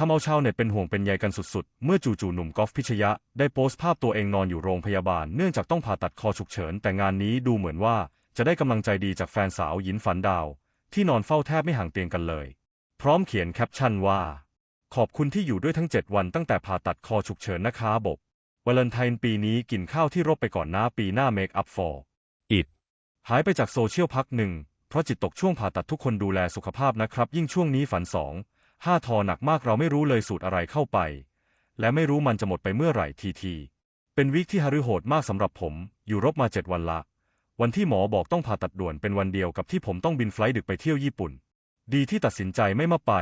ทำเอาชาวเน็ตเป็นห่วงเป็นใยกันสุดๆ เมื่อจู่ๆหนุ่มกอล์ฟพิชยะ ได้โพสต์ภาพตัวเองนอนอยู่โรงพยาบาลเนื่องจากต้องผ่าตัดคอฉุกเฉิน แต่งานนี้ดูเหมือนว่าจะได้กำลังใจดีจากแฟนสาวหยินฝันดาว ที่นอนเฝ้าแทบไม่ห่างเตียงกันเลย พร้อมเขียนแคปชั่นว่า ขอบคุณที่อยู่ด้วยทั้ง 7 วันตั้งแต่ผ่าตัดคอฉุกเฉินนะคะบบวาเลนไทน์ปีนี้กินข้าวที่รบไปก่อนหนะปีหน้า make up for it หายไปจากโซเชียลพักหนึ่งเพราะจิตตกช่วงผ่าตัดทุกคนดูแลสุขภาพนะครับ ยิ่งช่วงนี้ฝันสอง ห้าทอหนักมากเราไม่รู้เลยสูตรอะไรเข้าไป และไม่รู้มันจะหมดไปเมื่อไหร่ทีที เป็นวิกที่ฮารุโหดมากสำหรับผม อยู่รบมาเจ็ดวันละ วันที่หมอบอกต้องผ่าตัดด่วนเป็นวันเดียวกับที่ผมต้องบินไฟล์ดึกไปเที่ยวญี่ปุ่น ดีที่ตัดสินใจไม่มาไป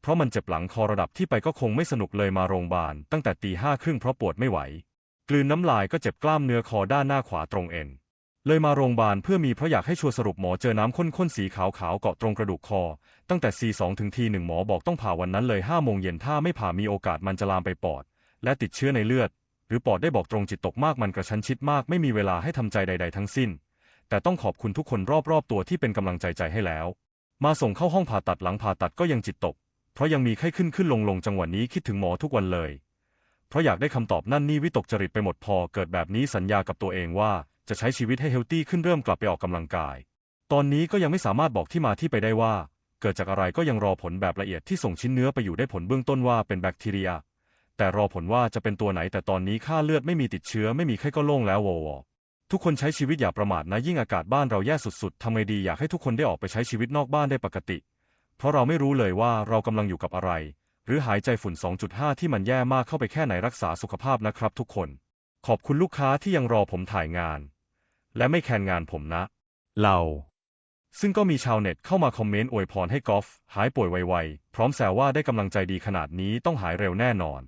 เพราะมันเจ็บหลังคอระดับที่ไปก็คงไม่สนุกเลยมาโรงพยาบาลตั้งแต่ตีห้าครึ่งเพราะปวดไม่ไหว กลืนน้ำลายก็เจ็บกล้ามเนื้อคอด้านหน้าขวาตรงเอ็น เลยมาโรงพยาบาลเพื่อมีเพราะอยากให้ชัวร์สรุปหมอเจอน้ำข้นๆสีขาวๆเกาะตรงกระดูกคอ ตั้งแต่ C2 ถึง T1 หมอบอกต้องผ่าวันนั้นเลย5โมงเย็นถ้าไม่ผ่ามีโอกาสมันจะลามไปปอด และติดเชื้อในเลือด หรือปอดได้บอกตรงจิตตกมากมันกระชั้นชิดมากไม่มีเวลาให้ทำใจใด ๆ ทั้งสิ้น แต่ต้องขอบคุณทุกคนรอบๆตัวที่เป็นกำลังใจใจให้แล้ว มาส่งเข้าห้องผ่าตัดหลังผ่าตัดก็ยังจิตตก เพราะยังมีไข้ขึ้นขึ้นลงลงจังหวะนี้คิดถึงหมอทุกวันเลย เพราะอยากได้คำตอบนั่นนี่วิตกจริตไปหมดพอ เกิดแบบนี้สัญญากับตัวเองว่า จะใช้ชีวิตให้เฮลตี้ขึ้นเริ่มกลับไปออกกำลังกาย ตอนนี้ก็ยังไม่สามารถบอกที่มาที่ไปได้ว่า เกิดจากอะไรก็ยังรอผลแบบละเอียดที่ส่งชิ้นเนื้อไปอยู่ได้ผลเบื้องต้นว่าเป็นแบคทีเรีย แต่รอผลว่าจะเป็นตัวไหนแต่ตอนนี้ค่าเลือดไม่มีติดเชื้อไม่มีไข้ก็โล่งแล้ววอวอทุกคนใช้ชีวิตอย่าประมาทนะยิ่งอากาศบ้านเราแย่สุดๆทำไงดีอยากให้ทุกคนได้ออกไปใช้ชีวิตนอกบ้านได้ปกติ เพราะเราไม่รู้เลยว่าเรากำลังอยู่กับอะไร หรือหายใจฝุ่น 2.5 ที่มันแย่มากเข้าไปแค่ไหนรักษาสุขภาพนะครับทุกคน ขอบคุณลูกค้าที่ยังรอผมถ่ายงาน และไม่แคนงานผมนะ เรา ซึ่งก็มีชาวเน็ตเข้ามาคอมเมนต์อวยพรให้กอล์ฟหายป่วยไวๆ พร้อมแซวว่าได้กำลังใจดีขนาดนี้ต้องหายเร็วแน่นอน